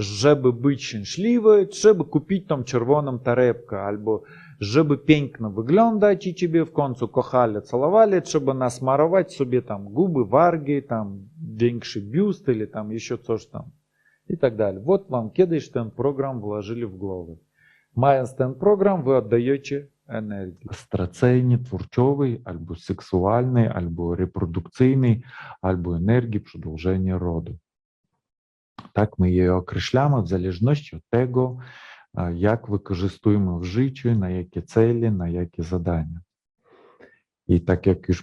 żeby być szczęśliwy, trzeba kupić tą czerwoną torebkę, albo żeby piękno wyglądać i ciebie w końcu kochali, całowali, trzeba nasmarować sobie tam guby, wargi, tam większy biust или tam еще coś tam i tak dalej. Вот вам kiedyś ten program włożyli w głowę. Mając ten program, wy oddajecie energię. страцейні, творчовий, або сексуальний, або репродукційний, або енергії продовження роду. Так, ми її окришляємо в залежності від того, як використовуємо в житті, на які цілі, на які задання. І так як я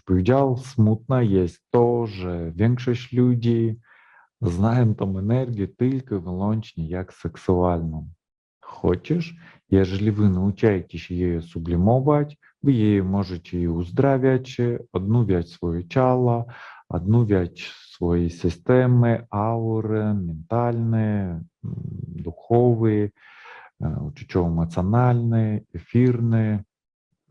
вже смутно є то, що більшість людей знаємо там енергію тільки виключно як сексуальну. Хочеш, якщо ви навчаєтесь її сублімувати, ви її можете і уздравлять, однувять своє тіло, odnawiać swoje systemy, aury, mentalne, м, духовые, uczuciowo-emocjonalne, эфирные,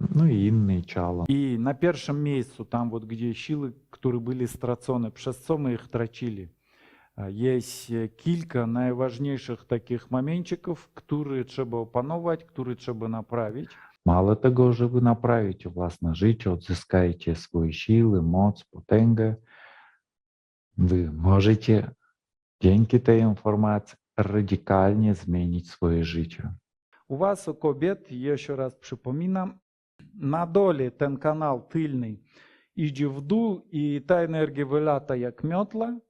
ну и inne ciała. И на первом месте, там вот где силы, которые были страцоны, przez co мы их трачили, А, Есть е, кілька найважніших таких моментчиків, які треба опанувати, які треба направити. Mало tego, że wy naprawicie własne życie, odzyskajecie swoje siły, moc, potęgę, wy możecie dzięki tej informacji radykalnie zmienić swoje życie. У вас, у кобєт, я ще раз припомінам, на долі ten канал тильний іде в дул, і та енергія вилята як мьотла.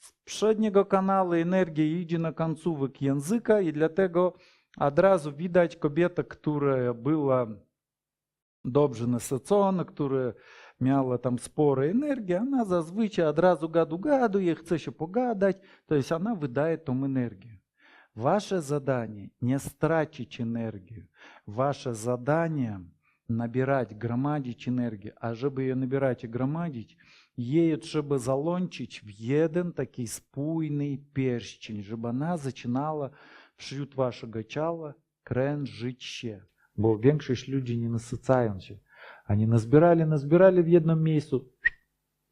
Z przedniego kanału energia idzie na końcówek języka i dlatego od razu widać kobieta, która była dobrze nasycona, która miała tam spore energii, ona zazwyczaj od razu gadu gaduje, chce się pogadać, to jest ona wydaje tą energię. Ваше задание не стратить энергию. Ваше задание набирать, громадить энергию. А чтобы ее набирать и громадить, її треба залончить в один такий спуйний перстень, щоб вона починала вшют вашего чала кренжить ще. Бо większość ludzi nasycają się. Они назбирали, назбирали в miejscu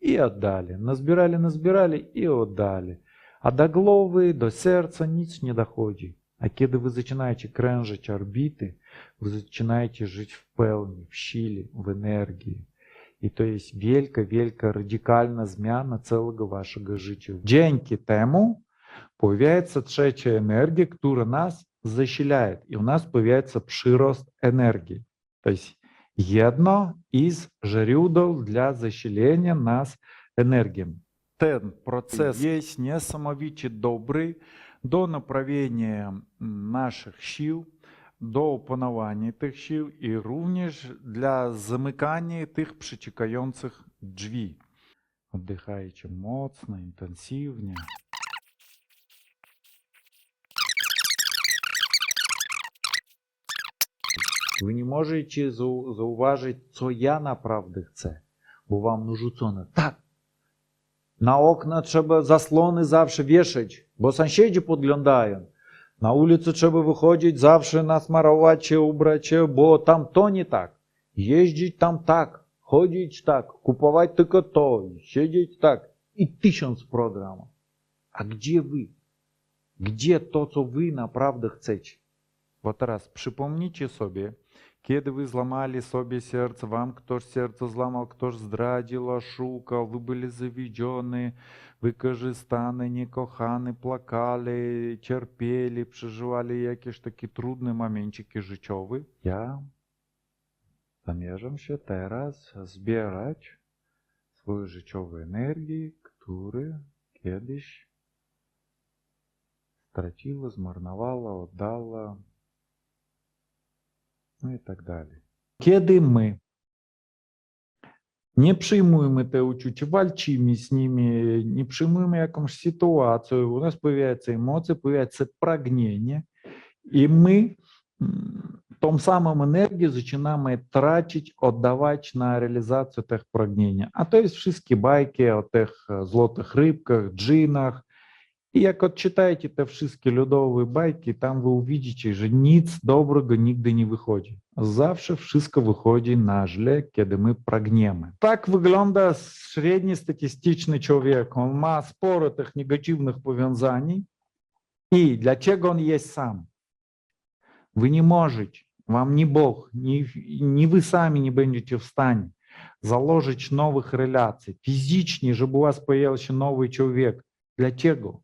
i oddali. Nazbierali, nazbierali i oddali. A do głowy, do serca nic nie dochodzi. A kiedy wy zaczynacie krężyć orbity, wy zaczynacie żyć w pełni, w sile, w energii. I to jest wielka, wielka, radykalna zmiana całego waszego życia. Dzięki temu pojawiается trzecia energia, która nas засиляет. И у нас появляется przyrost energii. То есть jedno із жилюдов для защілення нас енергією. Ten процесс есть не самовічі добрий до направлення наших сил, до опанування тих сил і рівніж для замикання тих причекаючих дзві. Вдихаючи моцно, інтенсивно. Nie możecie zau- zauważyć, co ja naprawdę chcę, bo wam narzucono. Tak, na okna trzeba zasłony zawsze wieszać, bo sąsiedzi podglądają. Na ulicę trzeba wychodzić, zawsze nasmarować się, ubrać się, bo tam to nie tak. Jeździć tam tak, chodzić tak, kupować tylko to, siedzieć tak. I tysiąc programów. A gdzie wy? Gdzie to, co wy naprawdę chcecie? Bo teraz przypomnijcie sobie, kiedy wy złamali sobie serce, wam ktoś serce złamał, ktoś zdradził, oszukał, wy byli zawiedziony, wykorzystany, niekochany, płakali, cierpieli, przeżywali jakieś takie trudne momenciki życiowe. Ja zamierzam się teraz zbierać swoją życiową energię, które kiedyś straciła, zmarnowała, oddała, no i tak dalej. Kiedy my nie przyjmujemy te uczucia, walczymy z nimi, nie przyjmujemy jakąś sytuację, u nas pojawiają emocje, pojawiają pragnienie i my м, tą samą energię zaczynamy tracić, oddawać na realizację tych pragnień. A to jest wszystkie bajki o tych e, złotych dżinach. I jak odczytacie te wszystkie ludowe bajki, tam wy uwidzicie, że nic dobrego nigdy nie wychodzi. Zawsze wszystko wychodzi na źle, kiedy my pragniemy. Tak wygląda średni statystyczny człowiek. On ma sporo tych negatywnych powiązań, И для чего он есть сам? Вы не можете, вам ни Бог, ни, ни вы сами не будете в стане заложить новых реляций. Физично, чтобы у вас появился новый человек. Для чего?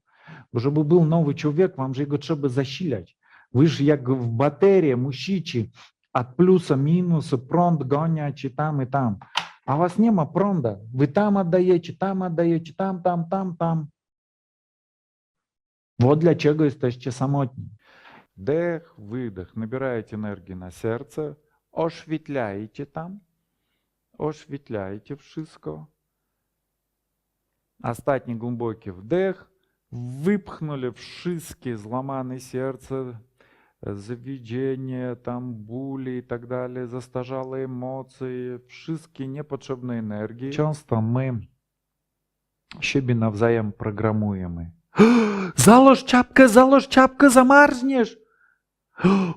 Бо Щоб був новий чоловік, вам же його треба засіляти. Ви ж як в батареї мусите от плюса, минуса, пронт гонять там и там. А у вас нема пронда. Вы там отдаете, там отдаете, там, там, там, там. Вот для чего jesteście самотні. Вдих, видих. Набираете энергии на сердце. Ошвітляєте там. Ошвітляєте wszystko. Остатний глубокий вдох. Выпхнули wszystkie зломаны сердце, заведения, там були и так далее, застажали емоції, wszystkie непотрібні енергії. Часто ми siebie nawzajem programujemy. Założ czapkę, założ czapkę, zamarzniesz.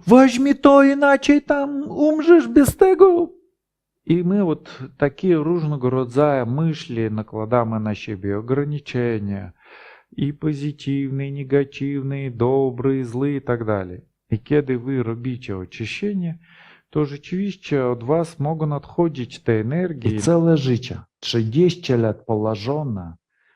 Weźmie to, inaczej tam umrzesz bez tego. I my вот такие różnego rodzaju myśli nakładamy na siebie, ograniczenia. I pozytywne, i negatywne, i dobre, i złe, i tak dalej. I kiedy wy robicie oczyszczenie, to rzeczywiście od was mogą nadchodzić te energie. I całe życie, 30 lat położone,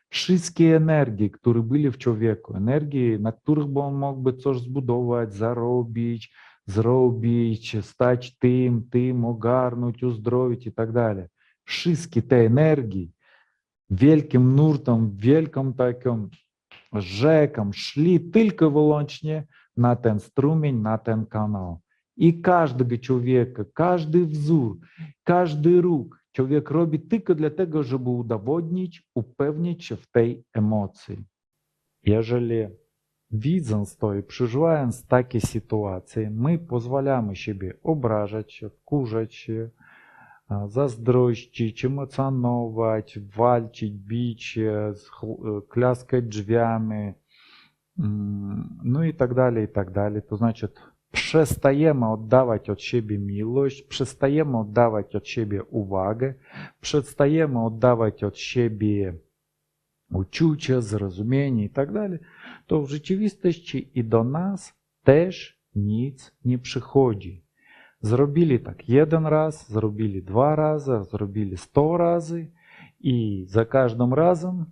wszystkie energie, które były w człowieku, energie, na których by on mógłby coś zbudować, zarobić, zrobić, stać tym, tym, ogarnąć, uzdrowić i tak dalej. Wszystkie te energie wielkim nurtem, wielką taką Жеком шли только выłącznie на ten strumień, на ten канал. И каждого человека, каждый взор, каждый рук чоловік робить тільки для того, щоб удоводнити, упевнити в тій емоції. Ежели відзанство і переживаємо з такі ситуації, ми дозволяємо собі ображати, вкужати, zazdrościć, emocjonować, walczyć, bić e, klaskać drzwiami, mm, no i tak dalej, i tak dalej. To znaczy przestajemy oddawać od siebie miłość, przestajemy oddawać od siebie uwagę, przestajemy oddawać od siebie uczucia, zrozumienie i tak dalej, to w rzeczywistości i do nas też nic nie przychodzi. Zrobili tak jeden raz, zrobili dwa razy, zrobili sto razy i za każdym razem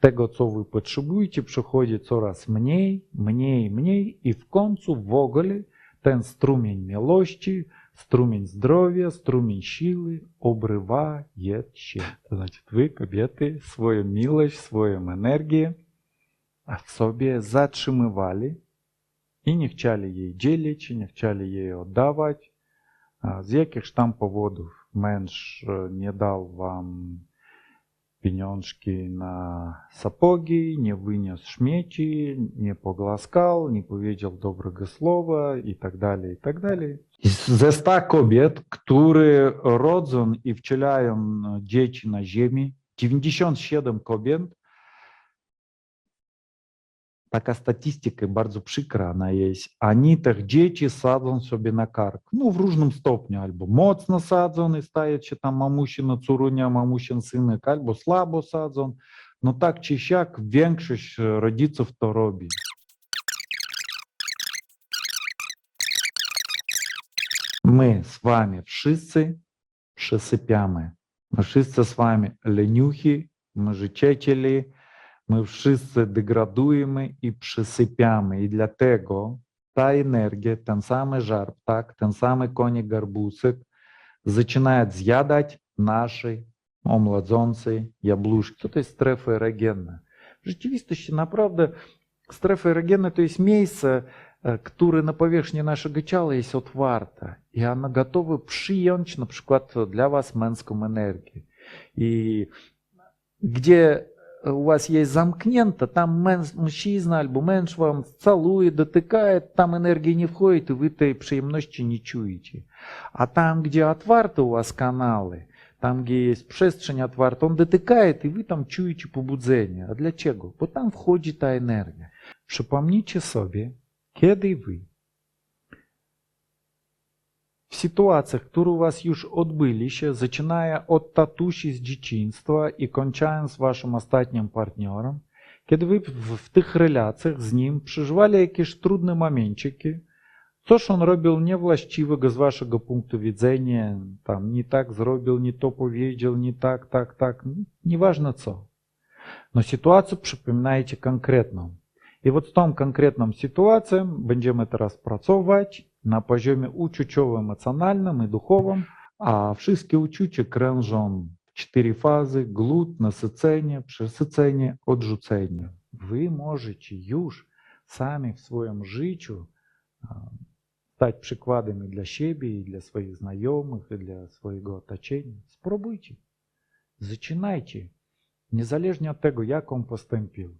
tego, co wy potrzebujecie, przychodzi coraz mniej, mniej, mniej i w końcu w ogóle ten strumień miłości, strumień zdrowia, strumień siły obrywaje się. To znaczy, wy, kobiety, swoją miłość, swoją energię w sobie zatrzymywali nie chcieli jej dzielić, nie chcieli jej oddawać. A Z jakichś tam powodów męż e, nie dał wam pieniążki na sapogi, nie wyniósł śmieci, nie pogłaskał, nie powiedział dobrego słowa i tak dalej, i tak dalej. Ze 100 kobiet, które rodzą i wcielają dzieci na ziemi, 97 kobiet, taka statystyka bardzo przykra ona jest, oni tych dzieci sadzą sobie na kark. No w różnym stopniu, albo mocno sadzą i staje się tam mamusina córunia, mamusin synek, albo słabo sadzą. No tak czy siak większość rodziców to robi. My z wami wszyscy przesypiamy. My wszyscy z wami leniuchy, my życzecieli, przesypiamy. I dlatego ta energia, ten sam żar, tak, ten sam konik garbusek zaczynają zjadać nasze omladzące jabłuszki. Co to jest strefa erogenna? W rzeczywistości naprawdę strefa erogenna to jest miejsce, e, które na powierzchni naszego ciała jest otwarte i ono gotowe przyjąć na przykład dla was męską energię. I gdzie у вас есть замкнęte, там męs- mężczyzna albo męż wam całuje, dotykaje, tam energia nie wchodzi i wy tej przyjemności nie czujecie. A tam, gdzie otwarte u was kanały, tam, gdzie jest przestrzeń otwarta, on dotykает, i wy tam czujecie pobudzenie. A dlaczego? Bo tam wchodzi ta energia. Przypomnijcie sobie, kiedy wy w sytuacjach, które u was już odbyli się, zaczynają od tatusi z dzieciństwa i kończąc waszym ostatnim partnerem, Kiedy wy w, w tych relacjach z nim przeżywali jakieś trudne momenciki, coś on robił niewłaściwego z waszego punktu widzenia, tam nie tak zrobił, nie to powiedział, nie tak, tak, tak, nieważne co. Но ситуацию przypominajcie конкретną. I вот z tą konkretną sytuacją będziemy teraz pracować na poziomie uczuciowym, emocjonalnym i duchowym. A wszystkie uczucia krężą w cztery fazy: głód, nasycenie, przesycenie, odrzucenie. Wy możecie już sami w swoim życiu а, stać przykładem i dla siebie, i dla swoich znajomych, i dla swojego otoczenia. Spróbujcie. Zaczynajcie. Niezależnie od tego, jak on postąpił.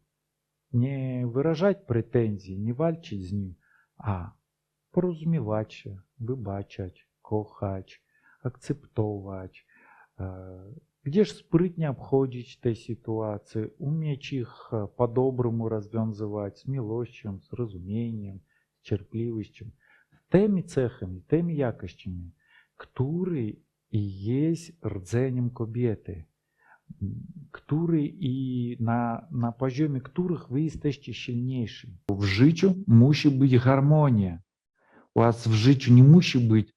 Nie wyrażać pretensji, nie walczyć z nim, a się, wybaczać, kochać, akceptować, e, sprytnie obchodzić te sytuacje, umieć ich e, по-доброму rozwiązywać z miłością, z rozumieniem, z cierpliwością, z tymi cechami, tymi jakościami, które i jest rdzeniem kobiety, m, i na, na poziomie których wy jesteście silniejsi. W życiu musi być harmonia. Вас в życiu nie musi być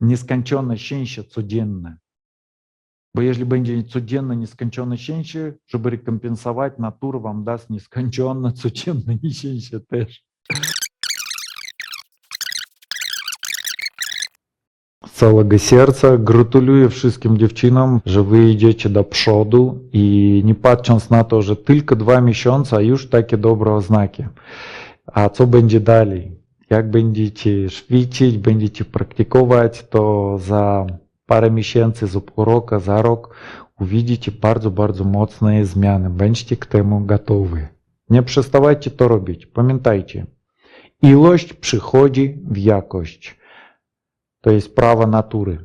nieskończone szczęście codzienne. Bo jeśli będzie codzienne nieskończone szczęście, żeby rekompensować, natura wam даст nieskończone codzienne nieszczęście też. Z całego serca gratuluję wszystkim dziewczynom, że wy idziecie do przodu i nie patrząc na to, że tylko dwa miesiące, a już takie dobre oznaki. A co będzie dalej? Jak będziecie ćwiczyć, będziecie praktykować, to za parę miesięcy, za pół roku, za rok uwidzicie bardzo, bardzo mocne zmiany. Będziecie k temu gotowi. Nie przestawajcie to robić. Pamiętajcie, ilość przychodzi w jakość. To jest prawo natury.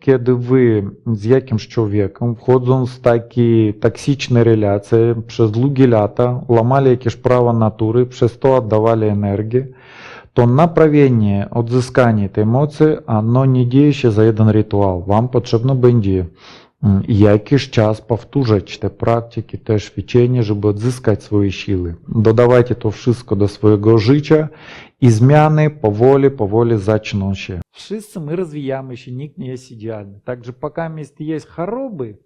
Kiedy wy z jakimś człowiekiem, wchodząc w takie toksyczne relacje, przez długie lata łamali jakieś prawo natury, przez to oddawali energię, mocy, ono nie dzieje się za jeden rytuał. Wam potrzebno będzie mm, jakiś czas powtórzyć te praktyki, te ćwiczenia, żeby odzyskać swoje siły. Dodawajcie to wszystko do swojego życia i zmiany powoli, powoli zaczną się. Wszyscy my rozwijamy się, nikt nie jest idealny. Także пока jest, jest choroby,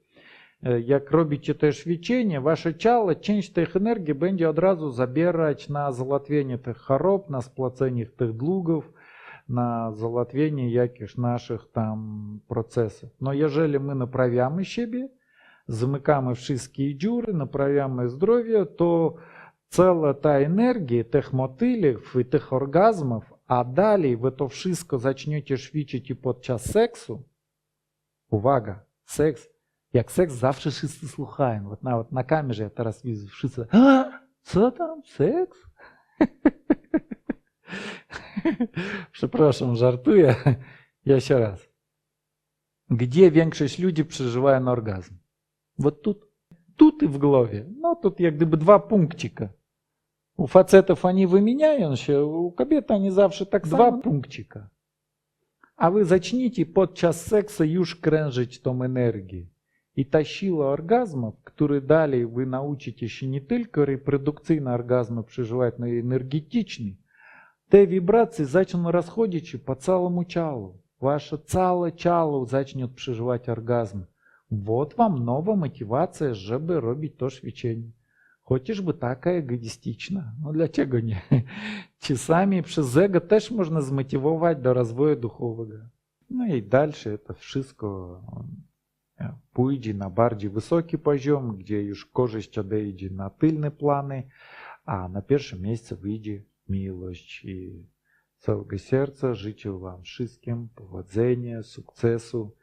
Э, як робите те свічення, ваше чало, часть тих енергії буде одразу забирати на золотвіння тих хороб, на сплацення тих длугів, на золотвіння яких наших там процесів. Ну, Но якщо ми направляємо себе, замикаємо всі дюри, направляємо здоров'я, то ціла та енергія тих мотилів і тих оргазмів, а далі ви то все зачнете швічити типу, під час сексу, увага, секс – seks, jak seks zawsze wszyscy słuchają. Вот nawet na kamerze ja teraz widzę wszyscy, a, co tam, seks? Przepraszam, żartuję. Jeszcze raz. Gdzie większość ludzi przeżywa orgazm? Вот тут. Тут и в голове. Ну, тут jak gdyby dwa punkcika. У facetów oni wymieniają się, u kobiet oni zawsze tak dwa punkcika. A wy zacznijcie podczas seksu już krężyć tą energię. I ta orgazmów, który dalej wy nauczycie się nie tylko reprodukcyjne orgazmy przeżywać, но i energetyczny, te wibracje zaczną rozchodzić się po całemu ciału. Wasze całe ciało zacznie przeżywać orgazm. Вот вам новая мотивация, żeby robić to ćwiczenie. Chociażby taka egoistyczna. No dlaczego nie? Czasami przez ego też można zmotywować do rozwoju duchowego. No i dalsze to wszystko e, pójdzie na bardziej wysoki poziom, gdzie już korzyść odejdzie na tylne plany, a na pierwsze miejsce wyjdzie miłość. I całego serca życzę Wam wszystkim powodzenia, sukcesu.